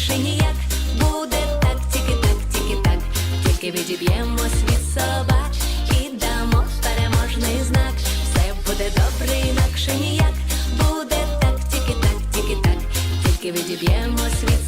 інакше ніяк. Буде так, тільки так, тільки так, тільки відіб'ємо світ собак і дамо переможний знак. Все буде добре, інакше ніяк. Буде так, тільки так, тільки так, тільки відіб'ємо від